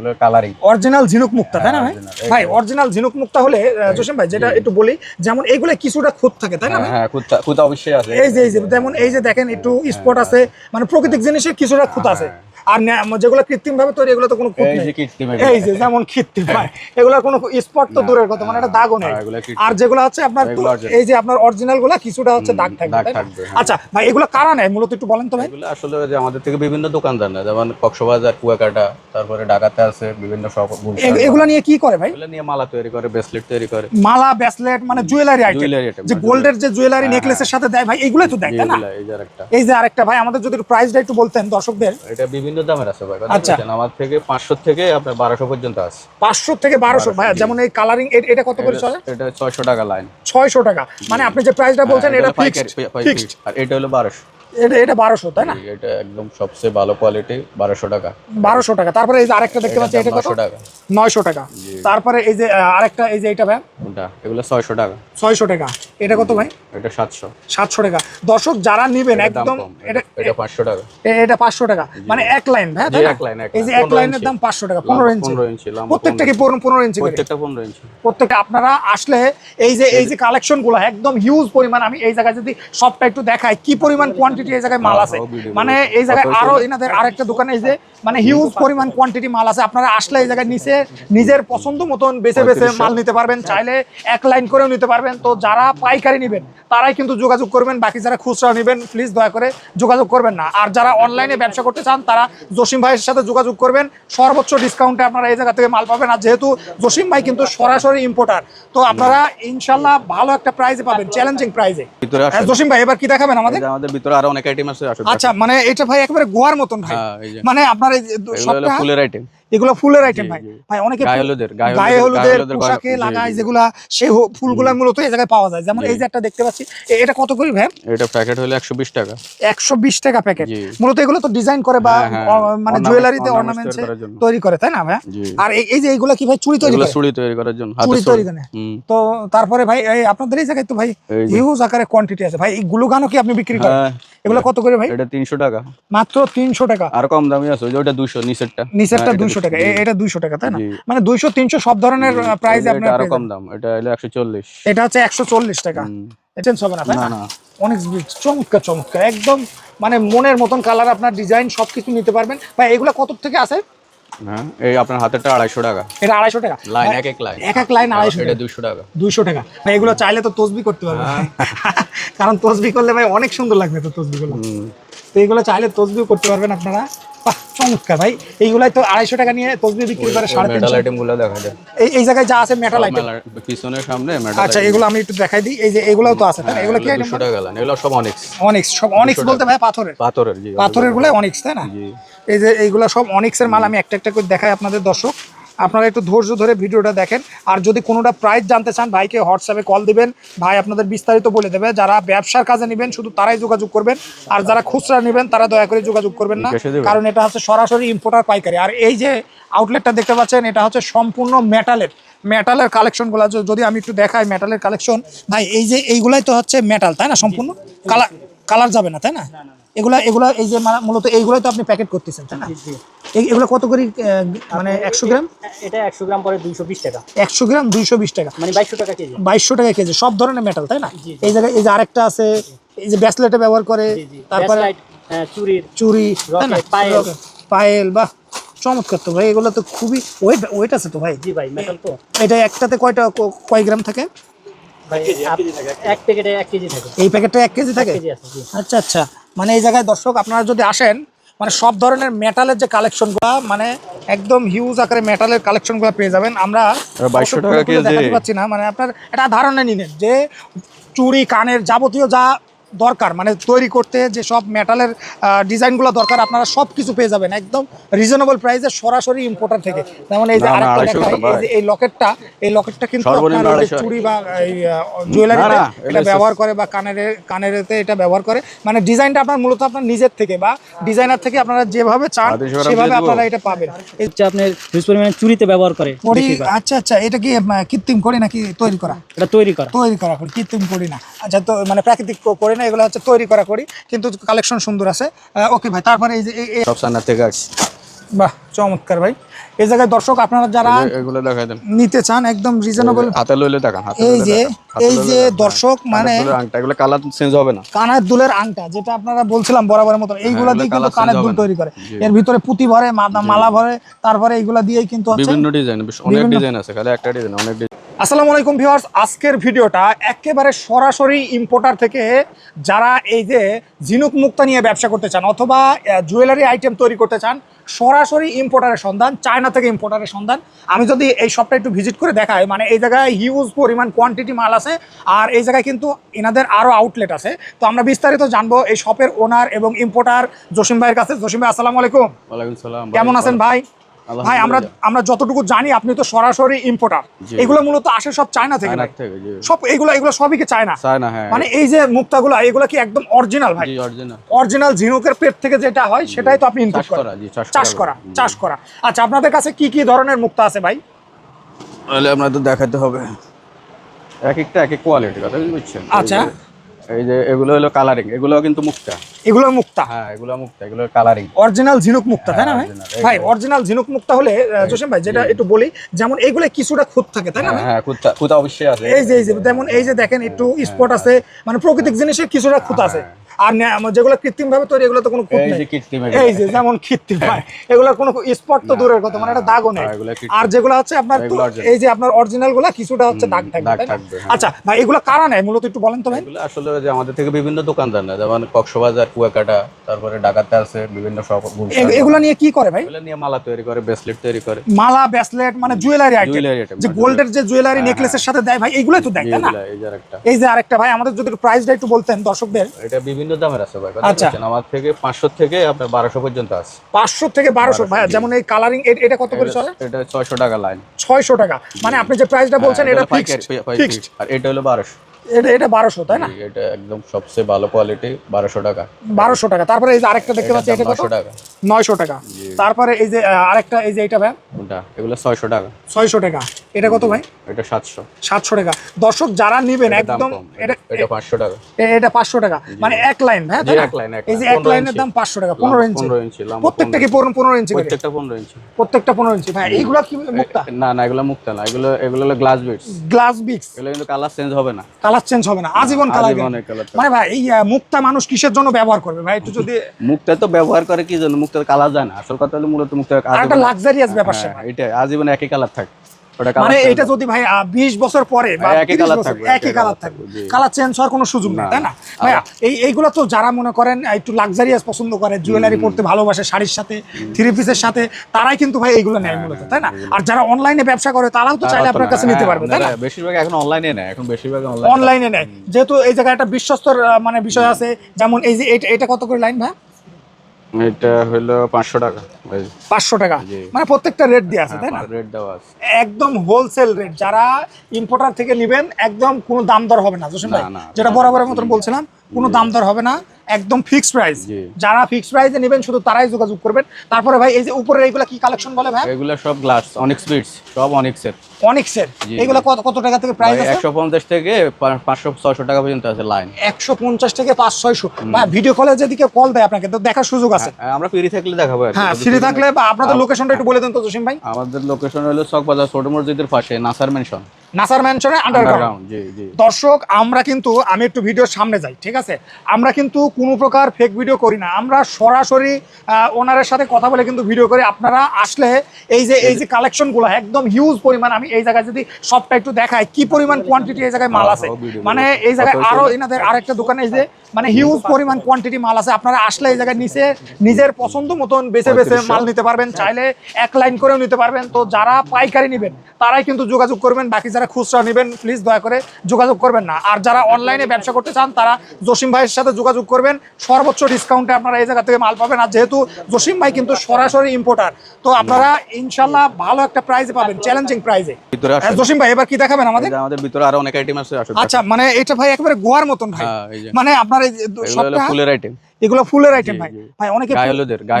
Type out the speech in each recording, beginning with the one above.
এগুলো colouring original ঝিনুক মুক্তা তাই না ভাই? ভাই অরিজিনাল ঝিনুক মুক্তা হলে জসিম ভাই যেটা একটু বলি যেমন এইগুলো কিছুটা খুঁত থাকে তাই না হ্যাঁ খুঁত খুঁত অবশ্যই আছে। এই যে এই যে যেমন এই যে দেখেন একটু স্পট আছে মানে প্রাকৃতিক জিনিসের কিছুটা খুঁত আছে। আর যেগুলো কৃত্রিম ভাবে তৈরি এগুলো তো কোনো এই যে যেমন কৃত্রিম ভাই এগুলোর কোনো স্পট তো দূরের কথা মানে এটা দাগও নেই। হ্যাঁ, এগুলো। আর যেগুলো হচ্ছে আপনার এই যে আপনার অরিজিনালগুলা কিছুটা হচ্ছে দাগ থাকবে হ্যাঁ। আচ্ছা ভাই এগুলো কারা নেয়? মূলত একটু বলেন তো ভাই। এগুলো আসলে যে আমাদের থেকে বিভিন্ন দোকানদার না যেমন কক্সবাজার কুয়াকাটা তারপরে ঢাকাতে আছে বিভিন্ন গুলশান। এগুলো নিয়ে কি করে ভাই? এগুলো নিয়ে মালা তৈরি করে ব্রেসলেট তৈরি করে। মালা ব্রেসলেট মানে জুয়েলারি আইটেম যে গোল্ডের যে জুয়েলারি নেকলেসের সাথে দেয় ভাই এগুলোই তো দেয় তাই না? এই যে একটা এই যে আরেকটা ভাই আমাদের যদি প্রাইসটা একটু বলতেন দর্শকদের। এটা বিভিন্ন দামের আছে ভাই। আচ্ছা। আচ্ছা আমার থেকে পাঁচশো থেকে আপনার বারোশো পর্যন্ত আছে। পাঁচশো থেকে বারোশো ভাই যেমন এই কালারিং এটা কত করে চলে এটা ছয়শো টাকা লাইন ছয়শো টাকা। মানে আপনি যে প্রাইসটা বলছেন এটা ফিক্সড ফিক্সড আর এটা হলো বারোশো। এটা এটা বারোশো তাই না? এটা একদম সবচেয়ে ভালো কোয়ালিটি বারোশো টাকা। বারোশো টাকা। তারপরে এই যে আরেকটা দেখতে পাচ্ছি এটা কত? টাকা। নয়শো টাকা। তারপরে এই যে আরেকটা এই যে এটা ভাই? ওটা এগুলো ছয়শো টাকা। ছয়শো টাকা। এটা কত ভাই? এটা সাতশো। সাতশো টাকা। দর্শক যারা নিবেন দাম একদম এটা এটা পাঁচশো টাকা। এটা পাঁচশো টাকা। মানে এক লাইন হ্যাঁ তাই না? এক এক এই যে এক লাইনের দাম পাঁচশো টাকা পনেরো ইঞ্চি। পনেরো ইঞ্চি প্রত্যেকটা কি পনেরো ইঞ্চি। প্রত্যেকটা পনেরো ইঞ্চি। প্রত্যেকটা আপনারা আসলে এই যে এই যে কালেকশনগুলো একদম হিউজ পরিমাণ। আমি এই জায়গায় যদি সবটা একটু দেখাই কি পরিমাণ কোয়ান্টিটি এই জায়গায় মাল হ্যাঁ, আছে। হ্যাঁ, মানে এই জায়গায় আরও এনাদের আরেকটা দোকানে এই যে মানে হিউজ পরিমাণ কোয়ান্টিটি মাল আছে। আপনারা আসলে এই জায়গায় নিচে নিজের পছন্দ মতন বেছে বেছে মাল নিতে পারবেন চাইলে এক লাইন করেও নিতে পারবেন। তো যারা পাইকারি নেবেন তারাই কিন্তু যোগাযোগ করবেন। বাকি যারা খুচরা নেবেন প্লিজ দয়া করে যোগাযোগ করবেন না। আর যারা অনলাইনে ব্যবসা করতে চান তারা জসিম ভাইয়ের সাথে যোগাযোগ করবেন। সর্বোচ্চ ডিসকাউন্টে আপনারা এই জায়গা থেকে মাল পাবেন। আর যেহেতু জসিম ভাই কিন্তু সরাসরি ইম্পোর্টার তো আপনারা ইনশাল্লাহ ভালো একটা প্রাইজে পাবেন চ্যালেঞ্জিং প্রাইজে জসিম ভাই এবার কি দেখাবেন আমাদের? আমাদের ভিতরে আরও অনেক আইটেম আছে আচ্ছা মানে এটা ভাই একেবারে গোয়ার মতন ভাই। হ্যাঁ মানে আপনার এই যে সবটা ফুলের আইটেম এগুলো ফুলের আইটেম ভাই। ভাই অনেকে গায়ে হলুদের পোশাকে লাগায় যেগুলো সে ফুলগুলা মূলত এই জায়গায় পাওয়া যায়। যেমন এই যে একটা দেখতে পাচ্ছি এটা কত করে ভাই? এটা প্যাকেট হলো 120 টাকা। 120 টাকা প্যাকেট মূলত এগুলো তো ডিজাইন করে বা হ্যাঁ, হ্যাঁ। মানে জুয়েলারিতে অর্নামেন্টস তৈরি করে তাই না ভাই? আর এই যে এইগুলা কি ভাই চুড়ি তৈরি করে? চুড়ি তৈরি করার জন্য চুড়ি তৈরি করে। তো তারপরে ভাই এই আপনাদের এই জায়গায় তো ভাই হিউজ আকারে কোয়ান্টিটি আছে। ভাই এই গুলোগানো কি আপনি বিক্রি করেন? হ্যাঁ। এগুলো কত করে ভাই? এটা 300 টাকা। মাত্র 300 টাকা। আর কম দামি আছে ওইটা 200 নিচেরটা। নিচেরটা 200 টাকা। এটা দুইশো টাকা তাই না? মানে দুইশো তিনশো সব ধরনের প্রাইস আপনার আরও কম দাম এটা হলো একশো চল্লিশ। এটা হচ্ছে একশো চল্লিশ টাকা। হবে না তাই না? অনেক চমৎকার চমৎকার। একদম মানে মনের মতন কালার আপনার ডিজাইন সবকিছু নিতে পারবেন। ভাই এগুলো কত থেকে আছে হ্যাঁ এই আপনার হাতেরটা আড়াইশো টাকা। এটা আড়াইশো টাকা? লাইন এক এক লাইন। এক এক লাইন আড়াইশো টাকা। টাকা। এগুলো চাইলে তো করতে হ্যাঁ। কারণ তসবি করলে ভাই অনেক সুন্দর লাগবে তো তসবি করলে। তো এগুলো চাইলে তসবিও করতে পারবেন আপনারা। চমৎকার ভাই। এইগুলাই তো আড়াইশো টাকা নিয়ে তসবি বিক্রি করে সাড়ে তিনশো। দেখা যায়। এই এই জায়গায় যা আছে মেটাল আইটেম পিছনের সামনে মেটাল আচ্ছা এগুলো আমি একটু দেখাই দিই। এই যে এগুলোও তো আছে তাই না? এগুলো কি আইটেম টাকা এগুলো সব অনেক অনিক্স সব অনিক্স বলতে ভাই পাথরের। পাথরের জি পাথরেরগুলো অনিক্স তাই না? এই যে এইগুলো সব অনিক্সের মাল আমি একটা একটা করে দেখাই আপনাদের দর্শক। আপনারা একটু ধৈর্য ধরে ভিডিওটা দেখেন। আর যদি কোনোটা প্রাইস জানতে চান ভাইকে হোয়াটসঅ্যাপে কল দিবেন। ভাই আপনাদের বিস্তারিত বলে দেবে। যারা ব্যবসার কাজে নেবেন শুধু তারাই যোগাযোগ করবেন। আর যারা খুচরা নেবেন তারা দয়া করে যোগাযোগ করবেন না। কারণ এটা হচ্ছে সরাসরি ইম্পোর্টার পাইকারি। আর এই যে আউটলেটটা দেখতে পাচ্ছেন এটা হচ্ছে সম্পূর্ণ মেটালের মেটালের কালেকশনগুলো যদি আমি একটু দেখাই মেটালের কালেকশন ভাই এই যে এইগুলাই তো হচ্ছে মেটাল তাই না? সম্পূর্ণ? কালার কালার যাবে না তাই না? এগুলা এগুলা এই যে মানে মূলত এইগুলাই তো আপনি প্যাকেট করতেছেন তাই না? এগুলো কত করে মানে একশো গ্রাম? এটা একশো গ্রাম পরে দুইশো বিশ টাকা। একশো গ্রাম দুইশো বিশ টাকা। মানে বাইশশো টাকা কেজি। বাইশশো টাকা কেজি সব ধরনের মেটাল তাই না। এই জায়গায় এই যে আরেকটা আছে এই যে ব্যাসলেটে ব্যবহার করে তারপরে হ্যাঁ, চুরির চুরি পায়েল। পায়েল বাহ চমৎকার তো ভাই এগুলো তো খুবই ওয়েট ওয়েট আছে তো ভাই? জি ভাই মেটাল তো। এটা একটাতে কয়টা ক- কয় গ্রাম থাকে? এক প্যাকেটে এক কেজি থাকে। এই প্যাকেটটা এক কেজি থাকে? কেজি আছে জি। আচ্ছা আচ্ছা। মানে এই জায়গায় দর্শক আপনারা যদি আসেন মানে সব ধরনের মেটালের যে কালেকশনগুলো মানে একদম হিউজ আকারে মেটালের কালেকশনগুলো পেয়ে যাবেন আমরা আর 2200 অবশ্য টাকা খুলে খুলে কেজি। দেখাতে পাচ্ছি না মানে আপনার এটা ধারণা নিলেন যে চুরি কানের যাবতীয় যা দরকার মানে তৈরি করতে যে সব মেটালের ডিজাইনগুলো দরকার আপনারা সব কিছু পেয়ে যাবেন একদম রিজনেবল প্রাইসে সরাসরি ইম্পোর্টার থেকে। যেমন এই যে এই লকেটটা এই লকেটটা কিন্তু। চুড়ি বা এই জুয়েলারি এটা ব্যবহার করে বা কানের কানেরেতে এটা ব্যবহার করে। মানে ডিজাইনটা আপনার মূলত আপনার নিজের থেকে বা ডিজাইনার থেকে আপনারা যেভাবে চান সেভাবে আপনারা এটা পাবেন। হচ্ছে আপনার হিউজ পরিমাণে চুরিতে ব্যবহার করে আচ্ছা আচ্ছা এটা কি কৃত্রিম করি নাকি তৈরি করা? এটা তৈরি করা। তৈরি করা কৃত্রিম করি না। আচ্ছা তো মানে প্রাকৃতিক ক- করি না এগুলো হচ্ছে তৈরি করা করি কিন্তু কালেকশন সুন্দর আছে। ওকে ভাই তারপরে এই যে সব থেকে বাহ চমৎকার ভাই। এই জায়গায় দর্শক আপনারা যারা এগুলো দেখাই দেন। নিতে চান একদম রিজনেবল হাতে লইলে দেখান এই যে এই যে দর্শক মানে কানের দুলের আংটা এগুলো কালার চেঞ্জ হবে না। কানের দুলের আংটা যেটা আপনারা বলছিলাম বরাবরের মতন এইগুলা দিয়ে কিন্তু কানের দুল তৈরি করে। এর ভিতরে পুঁতি ভরে মালা ভরে তারপরে এইগুলা দিয়েই কিন্তু বিভিন্ন ডিজাইন অনেক ডিজাইন আছে খালি একটা ডিজাইন অনেক আসসালামু আলাইকুম ভিউয়ার্স আজকের ভিডিওটা একেবারে সরাসরি ইম্পোর্টার থেকে যারা এই যে ঝিনুক মুক্তা নিয়ে ব্যবসা করতে চান অথবা জুয়েলারি আইটেম তৈরি করতে চান সরাসরি ইম্পোর্টারের সন্ধান চায়না থেকে ইম্পোর্টারের সন্ধান। আমি যদি এই শপটা একটু ভিজিট করে দেখাই মানে এই জায়গায় হিউজ পরিমাণ কোয়ান্টিটি মাল আছে। আর এই জায়গায় কিন্তু এনাদের আরও আউটলেট আছে। তো আমরা বিস্তারিত জানব এই শপের ওনার এবং ইম্পোর্টার জসিম ভাইয়ের কাছে। জসিম ভাই আসসালামু আলাইকুম। কেমন আছেন ভাই? ভাই আমরা আমরা যতটুকু জানি আপনি তো সরাসরি ইম্পোর্টার এগুলো মূলত আসে সব চায়না থেকে সব এগুলো এগুলো সবই কি চায়না? চায়না হ্যাঁ। মানে এই যে মুক্তাগুলো এগুলো কি একদম অরিজিনাল ভাই? অরিজিনাল অরিজিনাল ঝিনুকের পেট থেকে যেটা হয় সেটাই তো আপনি করেন। করা। চাষ করা চাষ করা। আচ্ছা আপনাদের কাছে কি কি ধরনের মুক্তা আছে ভাই? তাহলে আপনাদের দেখাতে হবে। এক একটা এক এক কোয়ালিটি কথা বুঝছেন? আচ্ছা। এই যে এগুলো হলো কালারিং এগুলো কিন্তু মুক্তা। এগুলো মুক্তা? হ্যাঁ এগুলো মুক্তা এগুলো কালারিং অরিজিনাল ঝিনুক মুক্তা তাই না ভাই? ভাই অরিজিনাল ঝিনুক মুক্তা হলে জসিম ভাই যেটা একটু বলি যেমন এগুলো কিছুটা খুঁত থাকে তাই না হ্যাঁ খুঁত খুঁত অবশ্যই আছে। এই যে এই যে যেমন এই যে দেখেন একটু স্পট আছে মানে প্রাকৃতিক জিনিসের কিছুটা খুঁত আছে। আর যেগুলো কৃত্রিম ভাবে তৈরি এগুলো তো কোনো খুঁত হ্যাঁ। এই নেই। যে এই যে যেমন কৃত্রিম ভাই এগুলোর কোনো স্পট তো দূরের কথা মানে এটা দাগও নেই। হ্যাঁ, এগুলো। আর যেগুলো হচ্ছে আপনার এগুলো। এই যে আপনার অরিজিনালগুলা কিছুটা হচ্ছে দাগ থাকবে হ্যাঁ। আচ্ছা ভাই এগুলো কারা নেয়? মূলত একটু বলেন তো ভাই। আসলে যে আমাদের থেকে বিভিন্ন দোকানদার না যেমন কক্সবাজার কুয়াকাটা তারপরে ঢাকাতে আছে বিভিন্ন সব এগুলো নিয়ে কি করে ভাই? এগুলো নিয়ে মালা তৈরি করে ব্রেসলেট তৈরি করে। মালা ব্রেসলেট মানে জুয়েলারি আইটেম। যে গোল্ডের যে জুয়েলারি নেকলেসের সাথে দেয় ভাই এগুলোই তো দেয় না? এই যে আরেকটা। এই যে আরেকটা ভাই আমাদের যদি প্রাইসটা একটু বলতেন দর্শকদের। এটা বিভিন্ন দামের আছে ভাই। আচ্ছা। আচ্ছা আমার থেকে পাঁচশো থেকে আপনার বারোশো পর্যন্ত আছে। পাঁচশো থেকে বারোশো ভাই যেমন এই কালারিং এটা কত করে চলে? এটা ছয়শো টাকা লাইন ছয়শো টাকা। মানে আপনি যে প্রাইসটা বলছেন এটা ফিক্সড আর এটা হলো বারোশো। এটা এটা বারোশো তাই না? এটা একদম সবচেয়ে ভালো কোয়ালিটি বারোশো টাকা। বারোশো টাকা। তারপরে এই যে আরেকটা দেখতে পাচ্ছি এটা কত? টাকা। নয়শো টাকা। তারপরে এই যে আরেকটা এই যে এটা ভাই? ওটা এগুলো ছয়শো টাকা। ছয়শো টাকা। এটা কত ভাই? এটা সাতশো। সাতশো টাকা। দর্শক যারা নিবেন দাম একদম এটা এটা পাঁচশো টাকা। এটা পাঁচশো টাকা। মানে এক লাইন হ্যাঁ তাই এক এক এই যে এক লাইনের দাম পাঁচশো টাকা পনেরো ইঞ্চি। পনেরো ইঞ্চি প্রত্যেকটা কি পনেরো পনেরো ইঞ্চি করে। প্রত্যেকটা পনেরো ইঞ্চি। প্রত্যেকটা পনেরো ইঞ্চি। ভাই এইগুলা কি মুক্তা? না না এগুলো মুক্ত না। এগুলো এগুলো হলো গ্লাস বিটস গ্লাস বিক্স এগুলো কিন্তু কালার চেঞ্জ হবে না। কালার চেঞ্জ হবে না। আজীবন কালার। মানে ভাই এই মুক্তা মানুষ কিসের জন্য ব্যবহার করবে ভাই? একটু যদি মুক্তা তো ব্যবহার করে কি জন্য? মুক্তার কালার যায় না। আসল কথা হলো মূলত মুক্তার একটা লাক্সারিয়াস ব্যাপার হ্যাঁ, এটা আজীবন একই কালার থাকে। মানে এটা যদি ভাই বিশ বছর পরে বা হ্যাঁ, একই 30 বছর একই একই কালার থাকবে। কালার চেঞ্জ হওয়ার কোনো সুযোগ নেই তাই না। ভাইয়া এই এইগুলো তো যারা মনে করেন একটু লাক্সারিয়াস পছন্দ করে জুয়েলারি পড়তে ভালোবাসে শাড়ির সাথে থ্রি পিসের সাথে তারাই কিন্তু ভাই এইগুলো নেয় মূলত তাই না? আর যারা অনলাইনে ব্যবসা করে তারাও তো চাইলে আপনার কাছে নিতে হ্যাঁ, পারবে তাই না? বেশিরভাগ এখন অনলাইনে নেয় এখন বেশিরভাগ অনলাইন অনলাইনে নেয়। যেহেতু এই জায়গায় একটা বিশ্বস্তর মানে বিষয় আছে যেমন এই যে এটা কত করে লাইন ভাই এটা হলো পাঁচশো টাকা। পাঁচশো টাকা। মানে প্রত্যেকটা রেট দিয়ে আছে তাই না? রেট দেওয়া আছে। একদম হোলসেল রেট যারা ইম্পোর্টার থেকে নেবেন একদম কোনো দাম দর হবে না জসিম ভাই। যেটা বরাবরের মতন বলছিলাম কোনো দাম দর হবে না একদম ফিক্সড প্রাইস যারা ফিক্সড প্রাইসে নেবেন শুধু তারাই যোগাযোগ করবেন। তারপরে ভাই এই যে উপরের এইগুলা কি কালেকশন বলে ভাই? এগুলো সব গ্লাস অনেক স্পিডস সব অনেক্সের অনিক্সের জি। এইগুলা কত কত টাকা থেকে প্রাইস আছে? একশো পঞ্চাশ থেকে পা- পাঁচশো ছয়শো টাকা পর্যন্ত আছে লাইন একশো পঞ্চাশ থেকে পাঁচ ছয়শো। ভাই ভিডিও কলে যেদিকে কল দেয় আপনাকে তো দেখার সুযোগ আছে। আমরা ফ্রি থাকলে দেখাবো হ্যাঁ যদি ফ্রি থাকলে বা আপনাদের লোকেশনটা একটু বলে দেন তো জসিম ভাই। আমাদের লোকেশন হলো চকবাজার ছোট মসজিদের পাশে নাসার মেনশন নাসার ম্যানশনে আন্ডারগ্রাউন্ড দর্শক আমরা কিন্তু আমি একটু ভিডিওর সামনে যাই ঠিক আছে? আমরা কিন্তু কোনো প্রকার ফেক ভিডিও করি না। আমরা সরাসরি ওনারের সাথে কথা বলে কিন্তু ভিডিও করি। আপনারা আসলে এই যে এই যে কালেকশনগুলো একদম হিউজ পরিমাণ আমি এই জায়গায় যদি সবটা একটু দেখাই কি পরিমাণ কোয়ান্টিটি এই জায়গায় মাল আছে? হ্যাঁ, মানে এই জায়গায় কত আরও হয়েছে? এনাদের আরেকটা দোকানে যে মানে হিউজ পরিমাণ কোয়ান্টিটি মাল আছে। আপনারা আসলে এই জায়গায় নিচে নিজের পছন্দ মতন বেছে বেছে মাল নিতে পারবেন। চাইলে এক লাইন করেও নিতে পারবেন। তো যারা পাইকারি নেবেন তারাই কিন্তু যোগাযোগ করবেন। বাকি যারা খুচরা নেবেন প্লিজ দয়া করে যোগাযোগ করবেন না। আর যারা অনলাইনে ব্যবসা করতে চান তারা জসিম ভাইয়ের সাথে যোগাযোগ করবেন। সর্বোচ্চ ডিসকাউন্টে আপনারা এই জায়গা থেকে মাল পাবেন। আর যেহেতু জসিম ভাই কিন্তু সরাসরি ইম্পোর্টার তো আপনারা ইনশাল্লাহ ভালো একটা প্রাইজে পাবেন চ্যালেঞ্জিং প্রাইজে জসিম ভাই এবার কি দেখাবেন আমাদের? আমাদের ভিতরে আরও অনেক আইটেম আছে আচ্ছা মানে এটা ভাই একেবারে গোয়ার মতন ভাই। হ্যাঁ। মানে আপনার এই সবটা ফুলের আইটেম এগুলো ফুলের আইটেম ভাই। ভাই অনেকে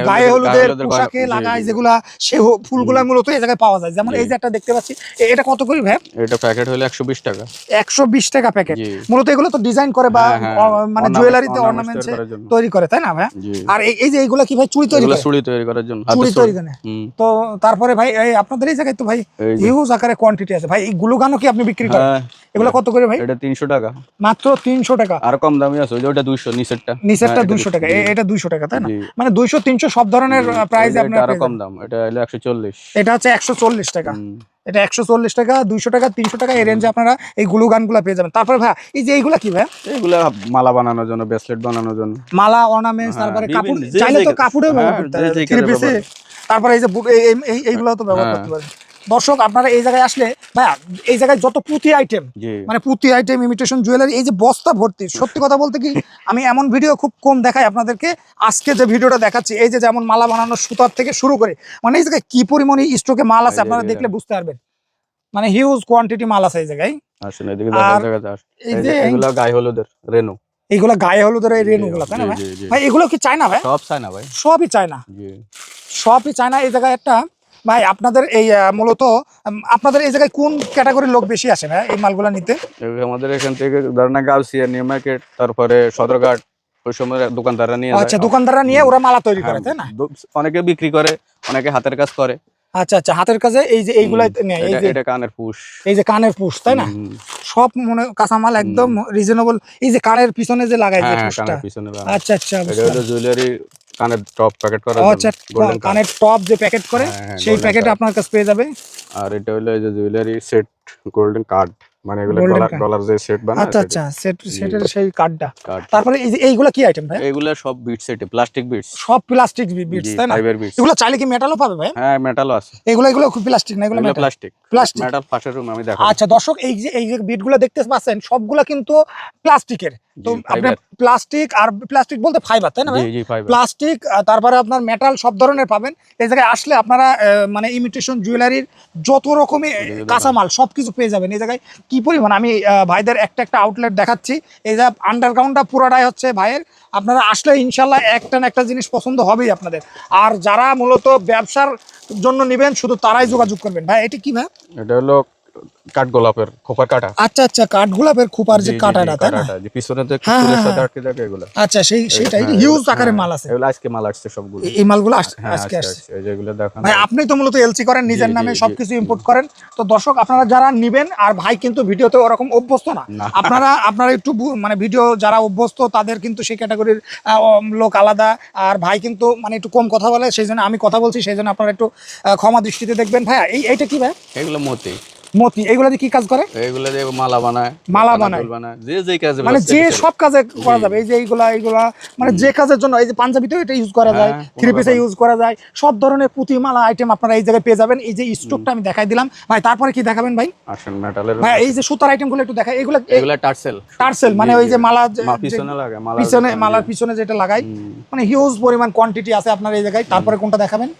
গায়ে হলুদের পোশাকে লাগায় যেগুলা সে ফুলগুলা মূলত এই জায়গায় পাওয়া যায়। যেমন এই যে একটা দেখতে পাচ্ছি এটা কত করে ভাই? এটা প্যাকেট হলো 120 টাকা। 120 টাকা প্যাকেট মূলত এগুলো তো ডিজাইন করে বা হ্যাঁ, হ্যাঁ। মানে জুয়েলারিতে অর্নামেন্টসে তৈরি করে তাই না ভাই? আর এই যে এগুলো কি ভাই চুড়ি তৈরি করে? চুড়ি তৈরি করার জন্য চুড়ি তৈরি করে। তো তারপরে ভাই এই আপনাদের এই জায়গায় তো ভাই হিউজ আকারে কোয়ান্টিটি আছে। ভাই এই গুলোগানও কি আপনি বিক্রি করেন? হ্যাঁ। এগুলো কত করে ভাই? এটা 300 টাকা। মাত্র 300 টাকা। আর কম দামি আছে ওইটা 200 নিচেরটা। নিচেরটা 200 দুশো টাকা। এটা দুইশো টাকা তাই না? মানে দুইশো তিনশো সব ধরনের প্রাইস আপনার কম দাম এটা হলো একশো চল্লিশ। এটা হচ্ছে একশো চল্লিশ টাকা। এটা একশো চল্লিশ টাকা দুইশো টাকা তিনশো টাকা এই রেঞ্জে আপনারা এই গুলো গানগুলা পেয়ে যাবেন। তারপরে ভাই এই যে এইগুলা কি ভাই এগুলা মালা বানানোর জন্য ব্রেসলেট বানানোর জন্য। মালা অর্নামেন্টস হ্যাঁ, তারপরে কাপড় চাইলে তো কাপড়েও হ্যাঁ, তারপরে এই যে এইগুলো তো ব্যবহার হ্যাঁ। করতে পারে দর্শক আপনারা এই জায়গায় আসলে ভাইয়া এই জায়গায় যত পুঁতি আইটেম মানে পুঁতি আইটেম ইমিটেশন জুয়েলারি এই যে বস্তা ভর্তি সত্যি কথা বলতে কি আমি এমন ভিডিও খুব কম দেখাই আপনাদেরকে। আজকে যে ভিডিওটা দেখাচ্ছি এই যে যেমন মালা বানানোর সুতার থেকে শুরু করে মানে এই জায়গায় কি পরিমাণে স্টকে মাল আছে আপনারা দেখলে বুঝতে পারবেন। মানে হিউজ কোয়ান্টিটি মাল আছে এই জায়গায়। আসেন এদিকে এই যে গায়ে হলুদের রেনু এইগুলা গায়ে হলুদের এই রেনুগুলা তাই না ভাই। ভাই এগুলো কি চায় না ভাই? সব না ভাই। সবই চায় না সবই চায় না এই জায়গায় একটা ভাই আপনাদের এই মূলত আপনাদের এই জায়গায় কোন ক্যাটাগরির লোক বেশি আসে ভাই এই মালগুলা নিতে? আমাদের এখান থেকে ধরেন গাউসিয়া নিউ মার্কেট তারপরে সদরঘাট ওই সময় দোকানদাররা নিয়ে আচ্ছা দোকানদাররা নিয়ে ওরা মালা তৈরি করে হ্যাঁ, তাই না? অনেকে বিক্রি করে অনেকে হাতের কাজ করে। আচ্ছা আচ্ছা হাতের কাজে এই যে এইগুলাই এই যে এটা কানের পুষ এই যে কানের পুষ তাই না? সব মনে কাঁচামাল একদম রিজনেবল এই যে কানের পিছনে যে লাগাই যে হ্যাঁ হ্যাঁ, পুষটা। আচ্ছা আচ্ছা এটা হলো জুয়েলারি কানের টপ প্যাকেট করা আচ্ছা কানের টপ যে প্যাকেট করে হ্যাঁ, হ্যাঁ, সেই প্যাকেট আপনার কাছে পেয়ে যাবে? আর এটা হলো এই যে জুয়েলারি সেট গোল্ডেন কার্ড মানে এগুলো Golden ডলার ডলার যে সেট বানায় আচ্ছা আচ্ছা সেট সেটের সেই কার্ডটা তারপরে এই এইগুলা কি আইটেম ভাই? এগুলো সব বিট সেট প্লাস্টিক বিটস সব প্লাস্টিক বিটস তাই না? ফাইবার বিটস এগুলো চাইলে কি মেটালও পাবে ভাই? হ্যাঁ মেটালও আছে। এগুলো এগুলো খুব প্লাস্টিক না এগুলো মেটাল প্লাস্টিক মেটাল পাশের রুম আমি দেখাবো। আচ্ছা দর্শক এই যে এই যে বিটগুলো দেখতে পাচ্ছেন সবগুলা কিন্তু প্লাস্টিকের। তো আপনার প্লাস্টিক আর প্লাস্টিক বলতে ফাইবার তাই না ভাই? প্লাস্টিক তারপরে আপনার মেটাল সব ধরনের পাবেন। এই জায়গায় আসলে আপনারা আহ, মানে ইমিটেশন জুয়েলারির যত রকমের কাঁচামাল সব কিছু পেয়ে যাবেন। এই জায়গায় কি পরিমাণ? আমি ভাইদের একটা একটা আউটলেট দেখাচ্ছি। এই যে আন্ডারগ্রাউন্ডটা পুরোটাই হচ্ছে ভাইয়ের, আপনারা আসলে ইনশাল্লাহ একটা না একটা জিনিস পছন্দ হবেই আপনাদের। আর যারা মূলত ব্যবসার জন্য নেবেন, শুধু তারাই যোগাযোগ করবেন। ভাই, এটা কি ভাই? এটা হলো কাঠ গোলাপের খোপার কাটা। আচ্ছা আচ্ছা কাঠগোলাপের খুপার যে কাটাটা তাই না? যে পিছনে তো একটু হ্যাঁ, ফুলের হ্যাঁ, সাথে হ্যাঁ। আটকে থাকে এগুলো। আচ্ছা সেই সেটাই হ্যাঁ, হিউজ আকারে হ্যাঁ, মাল আছে। এগুলো আজকে মাল আসছে সবগুলো। এই- মালগুলো হ্যাঁ আজকে আসছে। এই যেগুলো দেখান ভাই আপনি তো মূলত এলসি করেন নিজের নামে। সবকিছু ইম্পোর্ট করেন। তো দর্শক আপনারা যারা নিবেন আর ভাই কিন্তু ভিডিওতে ওরকম অভ্যস্ত না। আপনারা আপনারা একটু মানে ভিডিও যারা অভ্যস্ত তাদের কিন্তু সেই ক্যাটাগরির লোক আলাদা। আর ভাই কিন্তু মানে একটু কম কথা বলে সেই জন্য আমি কথা বলছি সেই জন্য আপনারা একটু ক্ষমা দৃষ্টিতে দেখবেন। ভাইয়া এই এইটা কি ভাই? এগুলো মতি। মতি এগুলো দিয়ে কি কাজ করে? এগুলো দিয়ে মালা বানায় মালা বানায়। যে যে কাজে মানে যে সব কাজে করা যাবে এই যে এইগুলা এইগুলা মানে যে কাজের জন্য এই যে পাঞ্জাবিতেও এটা ইউজ করা যায় থ্রি পিসে ইউজ করা যায় সব ধরনের পুঁতি মালা আইটেম আপনারা এই জায়গায় পেয়ে যাবেন। এই যে স্টকটা আমি দেখাই দিলাম। ভাই তারপরে কি দেখাবেন ভাই? আসেন মেটালের ভাই এই যে সুতার আইটেমগুলো একটু দেখাই। এগুলো এগুলো টার্সেল। টার্সেল মানে ওই যে মালা পিছনে লাগে মালা পিছনে মালার পিছনে যেটা লাগাই। মানে হিউজ পরিমাণ কোয়ান্টিটি আছে আপনার এই জায়গায়। তারপরে কোনটা দেখাবেন?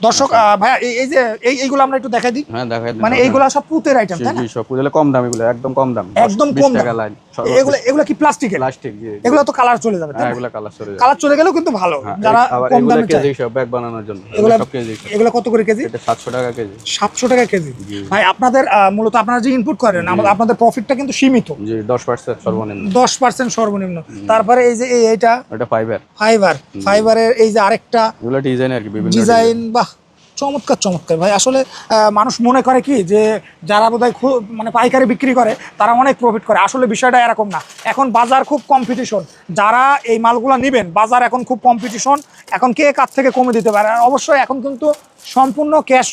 দর্শক আহ, ভাইয়া এই- যে এই এইগুলো আমরা একটু দেখাই দিই। হ্যাঁ দেখাই মানে এইগুলো সব পুতের আইটেম তাই না? সব কম দাম এগুলো একদম কম দাম। একদম কম দাম। লাইন এগুলো এগুলো কি প্লাস্টিকের প্লাস্টিক জি। এগুলো তো কালার চলে যাবে তাই হ্যাঁ? এগুলো কালার চলে কালার গেলেও কিন্তু ভালো হ্যাঁ, যারা কম দামে চায়। কেজি সব ব্যাগ বানানোর জন্য। এগুলো- এগুলো সব কেজি এগুলো কত করে কেজি? এটা টাকা কেজি। সাতশো টাকা কেজি। ভাই আপনাদের মূলত আপনারা যে ইনপুট করেন আমাদের আপনাদের প্রফিটটা কিন্তু সীমিত। জি দশ পার্সেন্ট সর্বনিম্ন। দশ পার্সেন্ট সর্বনিম্ন। তারপরে এই যে এই এইটা ওটা ফাইবার ফাইবার ফাইবারের এই যে আরেকটা এগুলো ডিজাইন আর কি বিভিন্ন ডিজাইন বাহ চমৎকার চমৎকার। ভাই, আসলে মানুষ মনে করে কি যে, যারা বোধহয় খুব মানে পাইকারি বিক্রি করে, তারা অনেক প্রফিট করে। আসলে বিষয়টা এরকম না। এখন বাজার খুব কম্পিটিশন যারা এই মালগুলো নেবেন, বাজার এখন খুব কম্পিটিশন এখন কে কার থেকে কমে দিতে পারে? আর অবশ্যই এখন কিন্তু সম্পূর্ণ ক্যাশ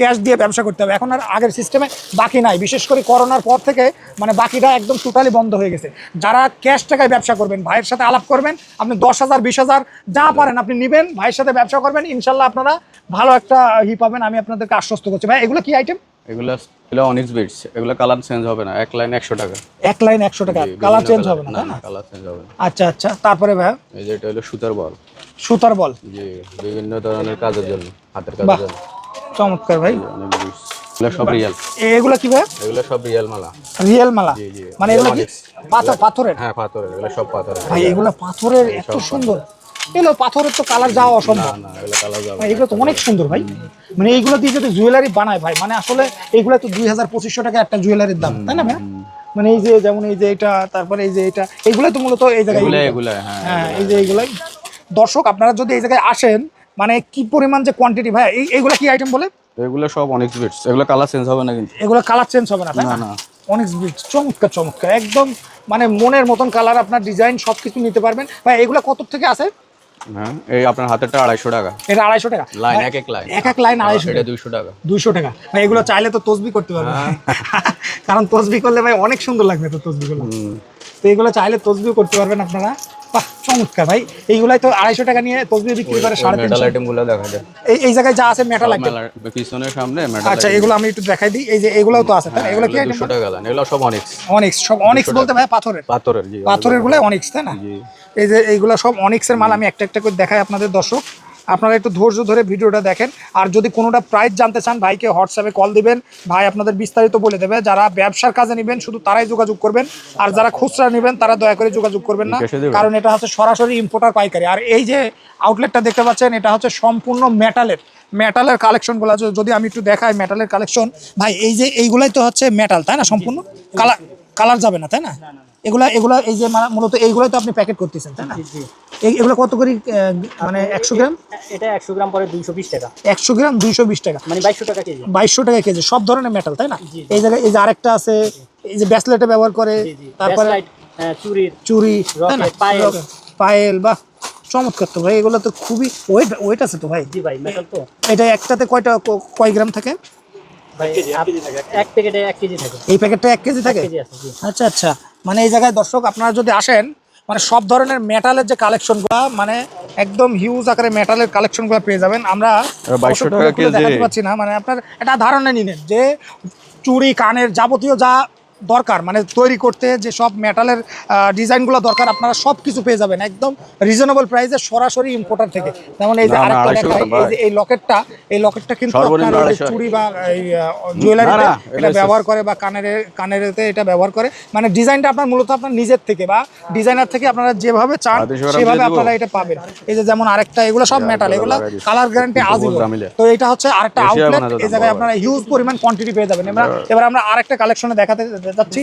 ক্যাশ দিয়ে ব্যবসা করতে হবে। এখন আর আগের সিস্টেমে বাকি নাই। বিশেষ করে করোনার পর থেকে মানে বাকিটা একদম টোটালি বন্ধ হয়ে গেছে। যারা ক্যাশ টাকায় ব্যবসা করবেন ভাইয়ের সাথে আলাপ করবেন আপনি দশ হাজার বিশ হাজার যা পারেন আপনি নেবেন ভাইয়ের সাথে ব্যবসা করবেন ইনশাল্লাহ আপনারা ভালো একটা ই পাবেন। আমি আপনাদেরকে আশ্বস্ত করছি। ভাই এগুলো কি আইটেম এগুলো এগুলো অনিক্স বিটস এগুলো কালার চেঞ্জ হবে না। এক লাইন একশো টাকা। এক লাইন একশো টাকা। কালার চেঞ্জ হবে না না কালার চেঞ্জ হবে না। আচ্ছা আচ্ছা। তারপরে ভাই? এই যে এটা হলো সুতার বল। সুতার বল। জি বিভিন্ন ধরনের কাজের জন্য হাতের কাজের জন্য। চমৎকার ভাই। অনেক সব রিয়েল। এগুলো কি ভাই? এগুলো সব রিয়েল মালা। রিয়েল মালা? জি, জি। মানে এগুলো কি? পাথর পাথরের? হ্যাঁ পাথরের। এগুলো সব পাথরের। ভাই এগুলো পাথরের এত সুন্দর। এগুলো পাথরের তো কালার যাওয়া অসম্ভব। না না এগুলো ভাই, তো অনেক সুন্দর ভাই। মানে এইগুলো দিয়ে যদি জুয়েলারি বানায় ভাই মানে আসলে এগুলো তো দুই হাজার পঁচিশশো টাকা একটা জুয়েলারির দাম তাই না ভাই? মানে এই যে যেমন এই যে এটা তারপরে এই যে এটা এগুলো তো মূলত এই জায়গায় হ্যাঁ হ্যাঁ এই যে দর্শক আপনারা যদি এই জায়গায় আসেন মানে কি পরিমাণ যে কোয়ান্টিটি ভাই এই এইগুলো কি আইটেম বলে? এগুলো সব অনেক বিটস এগুলো কালার চেঞ্জ হবে না কিন্তু। এগুলো কালার চেঞ্জ হবে না তাই না? না অনেক বিট চমৎকার চমৎকার। একদম মানে মনের মতন কালার আপনার ডিজাইন সব কিছু নিতে পারবেন। ভাই এগুলো কত থেকে আছে হ্যাঁ এই আপনার হাতেরটা আড়াইশো টাকা। এটা আড়াইশো টাকা। লাইন এক এক লাইন এক এক লাইন আড়াইশো এটা দুইশো টাকা। দুইশো টাকা। ভাই এগুলো চাইলে তো তসবি করতে পারবে কারণ তসবি করলে ভাই অনেক সুন্দর লাগবে তো তসবি হুম। তো এগুলো চাইলে তসবিও করতে পারবেন আপনারা। বাহ চমৎকার ভাই। এইগুলাই তো আড়াইশো টাকা নিয়ে তসবি বিক্রি করে সাড়ে তিনশো। আইটেমগুলো দেখা যায়। এই এই জায়গায় যা আছে মেটাল আইটেম পিছনের সামনে মেটাল আচ্ছা এগুলো আমি একটু দেখাই দিই। এই যে এগুলোও তো আছে তাই এগুলো কি আইটেম টাকা এগুলো সব অনেক অনিক্স সব অনিক্স বলতে ভাই পাথরের। পাথরের জি পাথরেরগুলো অনিক্স তাই না? এই যে এইগুলো সব অনিক্সের মাল আমি একটা একটা করে দেখাই আপনাদের দর্শক। আপনারা একটু ধৈর্য ধরে ভিডিওটা দেখেন। আর যদি কোনোটা প্রাইস জানতে চান ভাইকে হোয়াটসঅ্যাপে কল দিবেন। ভাই আপনাদের বিস্তারিত বলে দেবে। যারা ব্যবসার কাজে নেবেন শুধু তারাই যোগাযোগ করবেন। আর যারা খুচরা নেবেন তারা দয়া করে যোগাযোগ করবেন না? কারণ এটা হচ্ছে সরাসরি ইম্পোর্টার পাইকারি। আর এই যে আউটলেটটা দেখতে পাচ্ছেন এটা হচ্ছে সম্পূর্ণ মেটালের মেটালের কালেকশনগুলো যদি আমি একটু দেখাই মেটালের কালেকশন ভাই এই যে এইগুলাই তো হচ্ছে মেটাল তাই না? সম্পূর্ণ? কালার কালার যাবে না তাই না। এগুলা এগুলা এই যে মানে মূলত এইগুলাই তো আপনি প্যাকেট করতেছেন তাই না? এগুলো কত করে মানে একশো গ্রাম? এটা একশো গ্রাম পরে দুইশো বিশ টাকা। একশো গ্রাম দুইশো বিশ টাকা। মানে বাইশশো টাকা কেজি। বাইশশো টাকা কেজি সব ধরনের মেটাল তাই না? এই জায়গায় এই যে আরেকটা আছে এই যে ব্যাসলেটে ব্যবহার করে তারপরে চুরি না? পায়েল। পায়েল বা চমৎকার তো ভাই এগুলো তো খুবই ওয়েট ওয়েট আছে তো ভাই। জি ভাই মেটাল তো। এটা একটাতে কয়টা কয় গ্রাম থাকে? ভাই এক প্যাকেটে এক কেজি থাকে। এই প্যাকেটটা এক কেজি থাকে? আচ্ছা আচ্ছা। মানে এই জায়গায় দর্শক আপনারা যদি আসেন মানে সব ধরনের মেটালের যে কালেকশনগুলো মানে একদম হিউজ আকারে মেটালের কালেকশনগুলো পেয়ে যাবেন আমরা এবার 2200 অবশ্য টাকা ধরে খুলে কেজি। দেখাতে পাচ্ছি না মানে আপনার এটা ধারণা নিলেন যে চুরি কানের যাবতীয় যা দরকার মানে তৈরি করতে যে সব মেটালের ডিজাইনগুলো দরকার আপনারা সব কিছু পেয়ে যাবেন একদম রিজনেবল প্রাইসে সরাসরি ইম্পোর্টার থেকে। যেমন এই যে আরেকটা এই যে এই লকেটটা এই লকেটটা কিন্তু আপনার। চুড়ি বা এই জুয়েলারিতে এটা ব্যবহার করে বা কানের কানেরেতে এটা ব্যবহার করে। মানে ডিজাইনটা আপনার মূলত আপনার নিজের থেকে বা ডিজাইনার থেকে আপনারা যেভাবে চান সেভাবে আপনারা এটা পাবেন। এই যে যেমন আরেকটা এগুলো সব মেটাল এগুলো কালার গ্যারান্টি আজীবন তো এটা হচ্ছে আরেকটা আউটলেট এই জায়গায় আপনারা হিউজ পরিমাণ কোয়ান্টিটি পেয়ে যাবেন। এবার এবার আমরা আরেকটা কালেকশনে দেখাতে যাচ্ছি।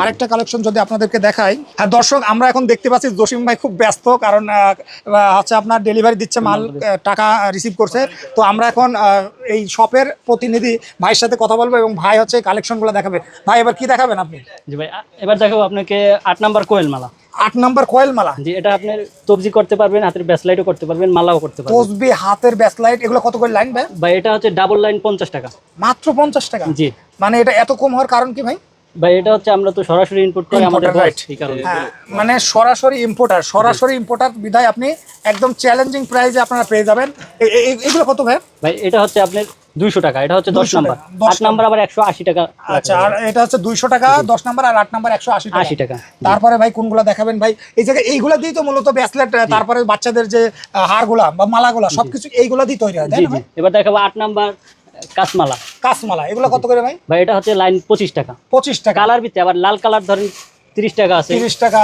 আরেকটা কালেকশন যদি আপনাদেরকে দেখাই। হ্যাঁ দর্শক আমরা এখন দেখতে পাচ্ছি জসিম ভাই খুব ব্যস্ত কারণ হচ্ছে আপনার ডেলিভারি দিচ্ছে মাল টাকা রিসিভ করছে। তো আমরা এখন এই শপের প্রতিনিধি ভাইয়ের সাথে কথা বলব এবং ভাই হচ্ছে কালেকশনগুলো দেখাবে। ভাই এবার কি দেখাবেন আপনি? জি ভাই এবার দেখো আপনাকে আট নাম্বার কোয়েল মালা। আট নাম্বার কয়েল মালা? জি এটা আপনার তবজি করতে পারবেন হাতের ব্যাসলাইটও করতে পারবেন মালাও করতে পারবেন। তসবি হাতের ব্যাসলাইট এগুলো কত করে লাইন ভাই? ভাই এটা হচ্ছে ডাবল লাইন পঞ্চাশ টাকা। মাত্র পঞ্চাশ টাকা? জি। মানে এটা এত কম হওয়ার কারণ কি ভাই? ভাই এটা হচ্ছে আমরা তো সরাসরি ইনপুট করি আমাদের Importer, এই কারণে। হ্যাঁ, মানে সরাসরি ইম্পোর্টার সরাসরি ইম্পোর্টার বিধায় আপনি একদম চ্যালেঞ্জিং প্রাইসে আপনারা পেয়ে যাবেন। এগুলো কত ভাই? ভাই এটা হচ্ছে আপনার দুইশো টাকা এটা হচ্ছে দশ 200 নাম্বার। টাকা, 10 আট নাম্বার আবার একশো আশি টাকা আচ্ছা আর এটা হচ্ছে দুইশো টাকা দশ নাম্বার আর আট নাম্বার একশো আশি টাকা। আশি টাকা তারপরে ভাই কোনগুলা দেখাবেন ভাই? এই জায়গায় এইগুলা দিয়ে তো মূলত ব্যাসলেট তারপরে বাচ্চাদের যে হারগুলা বা মালাগুলা সবকিছু এইগুলা দিয়ে তৈরি হয় তাই না ভাই? এবার দেখাবো আট নাম্বার কাসমালা কাঁচমালা এগুলো কত করে ভাই? ভাই এটা হচ্ছে লাইন পঁচিশ টাকা। পঁচিশ টাকা। কালার ভিত্তি আবার লাল কালার ধরেন তিরিশ টাকা আছে। তিরিশ টাকা।